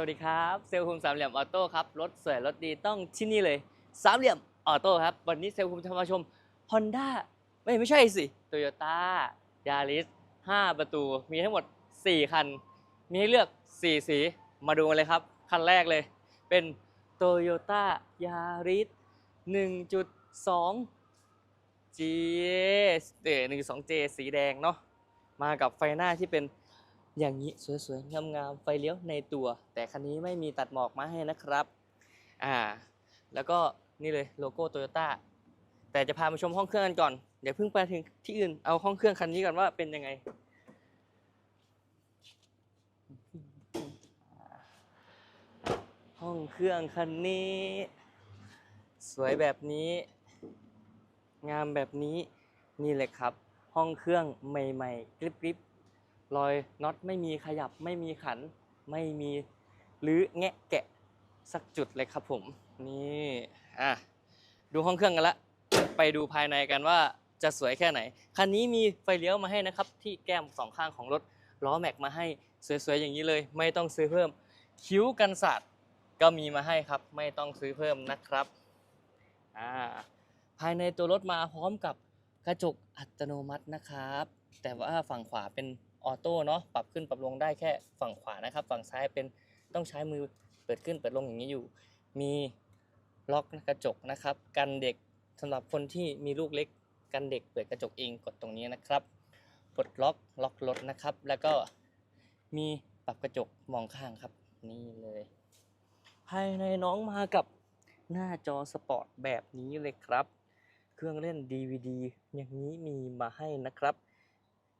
วัสดีครับเซลล์ภูมิสามเหลี่ยมออโต้ครับรถสวยรถดีต้องที่นี่เลยสามเหลี่ยมออโต้ครับวันนี้เซลล์ภูมิจะมาชม Honda ไม่ไม่ใช่สิ Toyota Yaris 5ประตู มีทั้งหมด 4 คัน มีให้เลือก 4 สีมาดูกันเลยครับ คันแรกเลย เป็น Toyota Yaris 1.2 G เอ๋1.2 J สีแดงเนาะมากับไฟหน้าที่เป็น อย่างนี้สวยๆ งามๆ ไฟเลี้ยวในตัว แต่คันนี้ไม่มีตัดหมอกมาให้นะครับ อ่า แล้วก็นี่เลยโลโก้โตโยต้าแต่จะพามาชมห้องเครื่องกันก่อน เดี๋ยวเพิ่งไปถึงที่อื่น เอาห้องเครื่องคันนี้ก่อนว่าเป็นยังไง ห้องเครื่องคันนี้ สวยแบบนี้ งามแบบนี้ นี่เลยครับ ห้องเครื่องใหม่ ๆ กริบๆ รอยน็อตไม่มีขยับไม่มีขัน ไม่มีหรือแงะแกะสักจุดเลยครับผมนี่อะดูห้องเครื่องกันละ ไปดูภายในกันว่าจะสวยแค่ไหน คันนี้มีไฟเลี้ยวมาให้นะครับ ที่แก้มสองข้างของรถล้อแม็กมาให้สวยๆอย่างนี้เลย ไม่ต้องซื้อเพิ่ม คิ้วกันสาดก็มีมาให้ครับ ไม่ต้องซื้อเพิ่มนะครับอ่าภายในตัวรถมาพร้อมกับกระจกอัตโนมัตินะครับ แต่ว่าฝั่งขวาเป็น ออโต้เนาะปรับขึ้นปรับลงได้แค่ฝั่งขวานะครับ ฝั่งซ้ายเป็นต้องใช้มือเปิดขึ้นเปิดลงอย่างนี้อยู่ มีล็อกกระจกนะครับ กันเด็กสำหรับคนที่มีลูกเล็กกันเด็กเปิดกระจกเองกดตรงนี้นะครับปลดล็อกล็อกรถนะครับ แล้วก็มีปรับกระจกมองข้างครับ นี่เลย ภายในน้องมากับหน้าจอสปอร์ตแบบนี้เลยครับ เครื่องเล่น DVD อย่างนี้มีมาให้นะครับ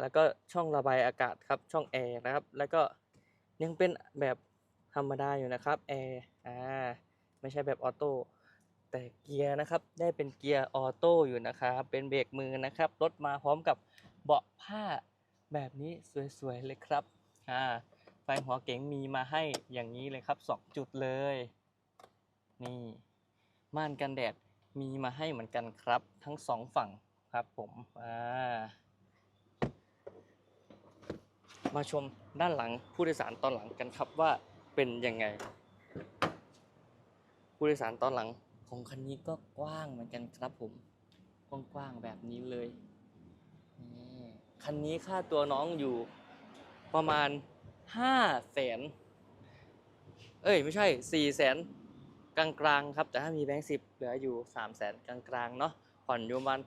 แล้วก็ช่องระบายอากาศครับช่องแอร์นะครับ แล้วก็ยังเป็นแบบธรรมดาอยู่นะครับแอร์อ่าไม่ใช่แบบออโต้แต่เกียร์นะครับได้เป็นเกียร์ออโต้อยู่นะครับเป็นเบรกมือนะครับรถมาพร้อมกับเบาะผ้าแบบนี้สวยๆเลยครับอ่าไฟหัวเก๋งมีมาให้อย่างนี้เลยครับสองจุดเลย นี่ ม่านกันแดดมีมาให้เหมือนกันครับ ทั้งสองฝั่งครับผมอ่า มาชมด้านหลังผู้โดยสารตอนหลังกันครับว่าเป็นยังไง ผู้โดยสารตอนหลังของคันนี้ก็กว้างเหมือนกันครับผมกว้างๆแบบนี้เลยคันนี้ค่าตัวน้องอยู่ประมาณห้าแสนเอ้ยไม่ใช่สี่แสนกลางๆครับ แต่ถ้ามีแบงค์สิบเหลืออยู่3 0 0แสนกลางๆเนาะผ่อนอยู่ประมาณ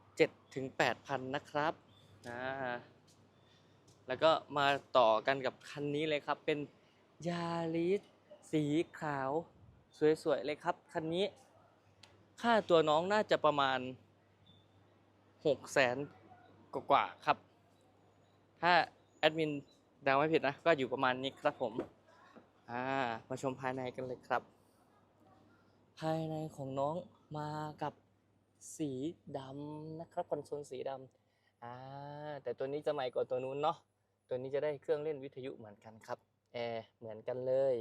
7ถึง8พันนะครับอ่า แล้วก็มาต่อกันกับคันนี้เลยครับ เป็นยาริสสีขาว สวยๆเลยครับ คันนี้ ค่าตัวน้องน่าจะประมาณ6แสนกว่าครับ ถ้าแอดมินเดาไม่ผิดนะ ก็อยู่ประมาณนี้ครับผม อ่า มาชมภายในกันเลยครับ ภายในของน้องมากับสีดำนะครับคอนโซลสีดำอ่าแต่ตัวนี้จะใหม่กว่าตัวนู้นเนาะ ตัวนี้จะได้เครื่องเล่นวิทยุเหมือนกันครับแอร์เหมือนกันเลย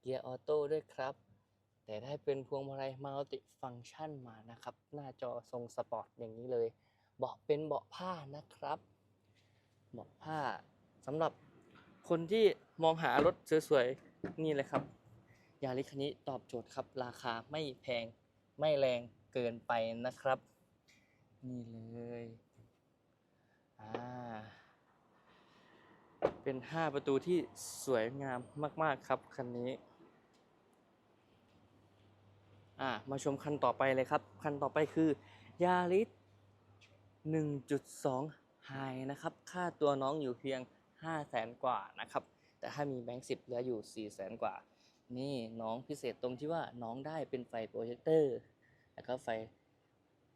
เกียร์ออโต้ด้วยครับ แต่ได้เป็นพวงมาลัยมัลติฟังก์ชันมานะครับ หน้าจอทรงสปอร์ตอย่างนี้เลย เบาะเป็นเบาะผ้านะครับ เบาะผ้าสำหรับคนที่มองหารถสวยๆนี่เลยครับยาริคันนี้ตอบโจทย์ครับ ราคาไม่แพงไม่แรงเกินไปนะครับ นี่เลย อ่า เป็น 5 ประตูที่สวยงามมากๆครับคันนี้อ่ามาชมคันต่อไปเลยครับ คันต่อไปคือยาริส1.2ไฮนะครับ ค่าตัวน้องอยู่เพียง 5 0 0แสนกว่านะครับ แต่ถ้ามีแบงค์สิบเหลืออยู่ 4 0 0แสนกว่า นี่น้องพิเศษตรงที่ว่าน้องได้เป็นไฟโปรเจคเตอร์ แล้วก็ไฟ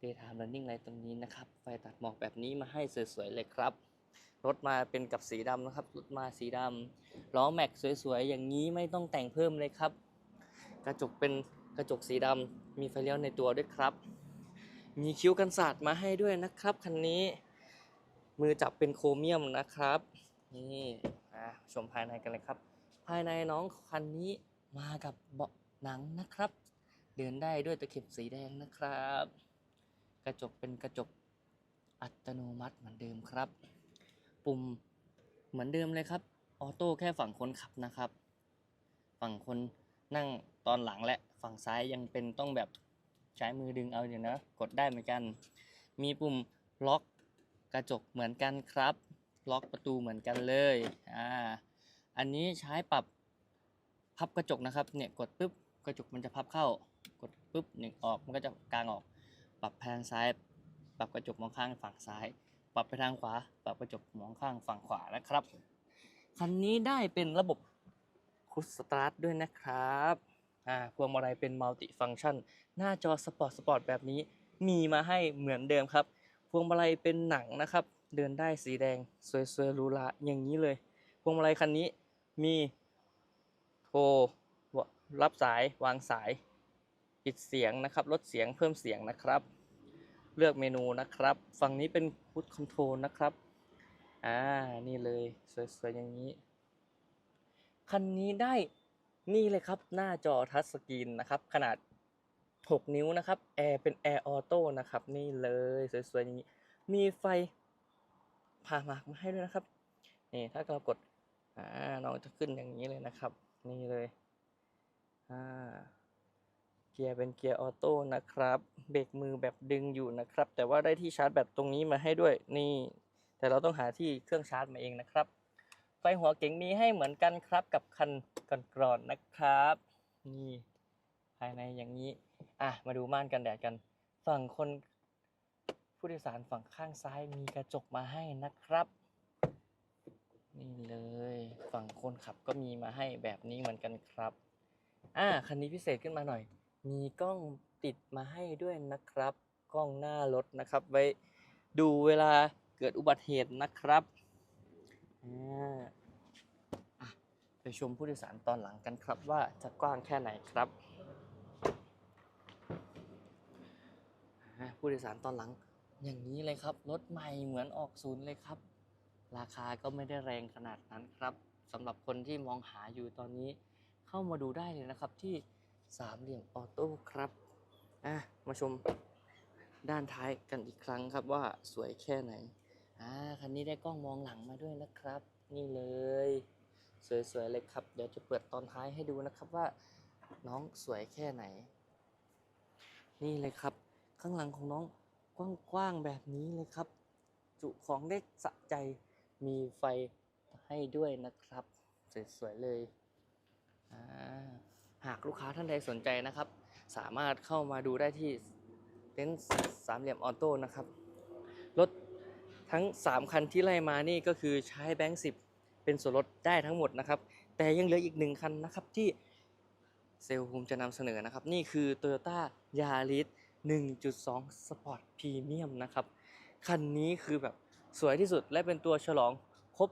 daytime running light ตรงนี้นะครับ ไฟตัดหมอกแบบนี้มาให้สวยๆเลยครับ รถมาเป็นกับสีดำนะครับรถมาสีดำล้อแม็กสวยๆอย่างนี้ไม่ต้องแต่งเพิ่มเลยครับ กระจกเป็นกระจกสีดำมีไฟเลี้ยวในตัวด้วยครับ มีคิ้วกันสาดมาให้ด้วยนะครับคันนี้ มือจับเป็นโครเมียมนะครับนี่อะชมภายในกันเลยครับ ภายในน้องคันนี้มากับเบาะหนังนะครับ เดินได้ด้วยตะเข็บสีแดงนะครับ กระจกเป็นกระจกอัตโนมัติเหมือนเดิมครับ ปุ่มเหมือนเดิมเลยครับ ออโต้แค่ฝั่งคนขับนะครับ ฝั่งคนนั่งตอนหลังและฝั่งซ้ายยังเป็นต้องแบบใช้มือดึงเอาอยู่นะ กดได้เหมือนกัน มีปุ่มล็อกกระจกเหมือนกันครับ ล็อกประตูเหมือนกันเลยอ่าอันนี้ใช้ปรับพับกระจกนะครับเนี่ยกดปุ๊บกระจกมันจะพับเข้ากดปุ๊บหนึ่งออกมันก็จะกลางออก ปรับไปทางซ้าย ปรับกระจกมองข้างฝั่งซ้าย ปรับไปทางขวา ปรับกระจกมองข้างฝั่งขวานะครับ คันนี้ได้เป็นระบบคุชสตาร์ทด้วยนะครับอ่าพวงมาลัยเป็นมัลติฟัง c t ชัน หน้าจอสปอร์ตสปอร์ตแบบนี้ มีมาให้เหมือนเดิมครับ พวงมาลัยเป็นหนังนะครับ เดินได้สีแดง สวยๆรูหราอย่างนี้เลย พวงมาลัยคันนี้มีโทรรับสายวางสาย ปิดเสียงนะครับ ลดเสียงเพิ่มเสียงนะครับ เลือกเมนูนะครับ ฝั่งนี้เป็นพุทคอนโทรลนะครับ อ่า นี่เลยสวยๆอย่างนี้ คันนี้ได้นี่เลยครับ หน้าจอทัชสกรีนนะครับ ขนาด 6 นิ้วนะครับ แอร์เป็นแอร์ออโต้นะครับ นี่เลยสวยๆอย่างนี้ มีไฟผ่าหมากมาให้ด้วยนะครับ นี่ถ้าเรากด อ่า น้องจะขึ้นอย่างนี้เลยนะครับ นี่เลย อ่า กียร์เป็นเกียร์ออโต้นะครับ เบรกมือแบบดึงอยู่นะครับ แต่ว่าได้ที่ชาร์จแบตตรงนี้มาให้ด้วยนี่ แต่เราต้องหาที่เครื่องชาร์จมาเองนะครับ ไฟหัวเก๋งมีให้เหมือนกันครับกับคันก่อนๆนะครับ นี่ภายในอย่างนี้ อะ มาดูม่านกันแดดกัน ฝั่งคนผู้โดยสารฝั่งข้างซ้ายมีกระจกมาให้นะครับ นี่เลย ฝั่งคนขับก็มีมาให้แบบนี้เหมือนกันครับ อ่าคันนี้พิเศษขึ้นมาหน่อย มีกล้องติดมาให้ด้วยนะครับ กล้องหน้ารถนะครับ ไว้ดูเวลาเกิดอุบัติเหตุนะครับไปชมผู้โดยสารตอนหลังกันครับว่าจะกว้างแค่ไหนครับ ผู้โดยสารตอนหลังอย่างนี้เลยครับ รถใหม่เหมือนออกศูนย์เลยครับ ราคาก็ไม่ได้แรงขนาดนั้นครับสำหรับคนที่มองหาอยู่ตอนนี้เข้ามาดูได้เลยนะครับที่ สามเหลี่ยมออโต้ครับอะมาชมด้านท้ายกันอีกครั้งครับว่าสวยแค่ไหนอ่าคันนี้ได้กล้องมองหลังมาด้วยนะครับ นี่เลย สวยๆเลยครับ เดี๋ยวจะเปิดตอนท้ายให้ดูนะครับว่าน้องสวยแค่ไหน นี่เลยครับ ข้างหลังของน้องกว้างๆแบบนี้เลยครับ จุของได้สะใจมีไฟให้ด้วยนะครับ สวยๆเลยอ่า หากลูกค้าท่านใดสนใจนะครับ สามารถเข้ามาดูได้ที่เต็นท์สามเหลี่ยมออโต้นะครับ รถทั้ง 3 คันที่ไล่มานี่ก็คือใช้แบงค์สิเป็นส่วนลดได้ทั้งหมดนะครับ แต่ยังเหลืออีกหนึ่งคันนะครับที่เซลล์ภูมิจะนำเสนอนะครับ นี่คือ Toyota Yaris 1.2 Sport Premium นะครับ คันนี้คือแบบสวยที่สุดและเป็นตัวฉลองครบ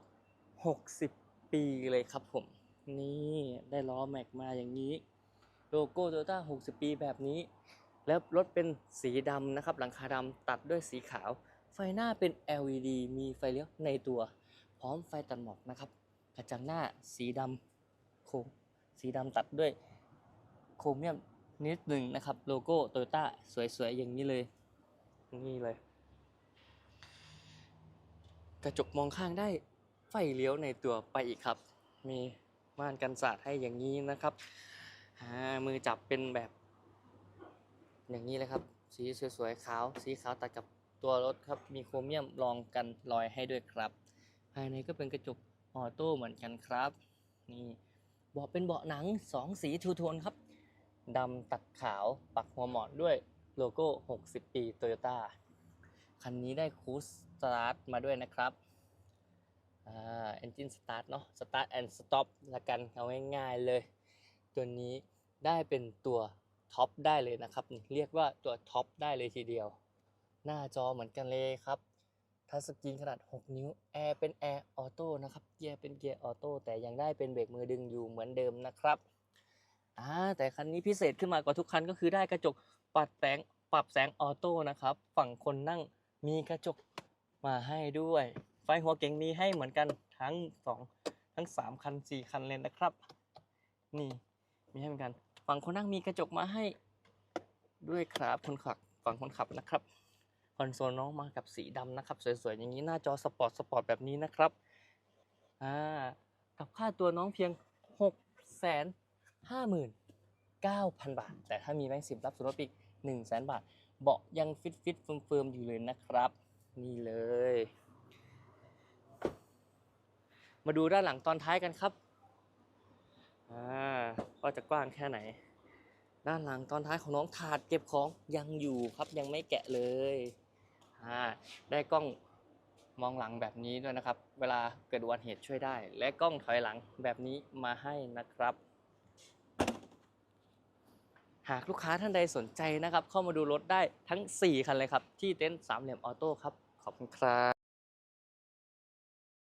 60 ปีเลยครับผม นี่ได้ล้อแม็กมาอย่างนี้ โลโก้โตโยต้า60 ปีแบบนี้ แล้วรถเป็นสีดำนะครับ หลังคาดำตัดด้วยสีขาว ไฟหน้าเป็น LED มีไฟเลี้ยวในตัว พร้อมไฟตัดหมอกนะครับกระจังหน้าสีดำโครมสีดำตัดด้วยโครเมียมนิดหนึ่งนะครับ โลโก้โตโยต้าสวยๆ อย่างนี้เลย นี่เลย กระจกมองข้างได้ไฟเลี้ยวในตัวไปอีกครับ มี ม่านกันสาดให้อย่างนี้นะครับมือจับเป็นแบบ อย่างนี้เลยครับ สีสวยๆขาว สีขาวตัดกับตัวรถครับมีโครเมียมรองกันรอยให้ด้วยครับ ภายในก็เป็นกระจกออโต้เหมือนกันครับ นี่เบาะเป็นเบาะหนังสองสีทูโทนครับดำตัดขาวปักหัวหมอนด้วยโลโก้ 60 ปีโตโยต้าคันนี้ได้คูสตาร์ทมาด้วยนะครับ อ่า engine start เนาะ start and stop ละกันเอาง่ายๆเลย ตัวนี้ได้เป็นตัวท็อปได้เลยนะครับ เรียกว่าตัวท็อปได้เลยทีเดียว หน้าจอเหมือนกันเลยครับทัชสกรีนขนาด 6 นิ้ว แอร์เป็นแอร์ออโต้นะครับ เกียร์เป็นเกียร์ออโต้แต่ยังได้เป็นเบรกมือดึงอยู่เหมือนเดิมนะครับอ่าแต่คันนี้พิเศษขึ้นมากว่าทุกคันก็คือได้กระจกปรับแสงปรับแสงออโต้นะครับ ฝั่งคนนั่งมีกระจกมาให้ด้วย ไฟหัวเก๋งมีให้เหมือนกันทั้งสองทั้งสามคันสี่คันเลยนะครับ นี่มีให้เหมือนกัน ฝั่งคนนั่งมีกระจกมาให้ด้วยครับคนขับฝั่งคนขับนะครับคอนโซลน้องมากับสีดำนะครับ สวยๆ อย่างนี้หน้าจอสปอร์ตสปอร์ตแบบนี้นะครับอ่ากับค่าตัวน้องเพียง6 0 0 0 0 59,000 บาท แต่ถ้ามีแบงค์สิบรับส่วนลดอีก1 0 0 0 0 0 บาท เบาะยังฟิตฟิตเฟิร์มเฟิร์มอยู่เลยนะครับ นี่เลย มาดูด้านหลังตอนท้ายกันครับอ่าว่าจะกว้างแค่ไหน ด้านหลังตอนท้ายของน้องถาดเก็บของยังอยู่ครับยังไม่แกะเลยอ่าได้กล้องมองหลังแบบนี้ด้วยนะครับ เวลาเกิดอุบัติเหตุช่วยได้ และกล้องถอยหลังแบบนี้มาให้นะครับ หากลูกค้าท่านใดสนใจนะครับ เข้ามาดูรถได้ทั้ง 4 คันเลยครับ ที่เต็นท์สามเหลี่ยมออโต้ครับ ขอบคุณครับ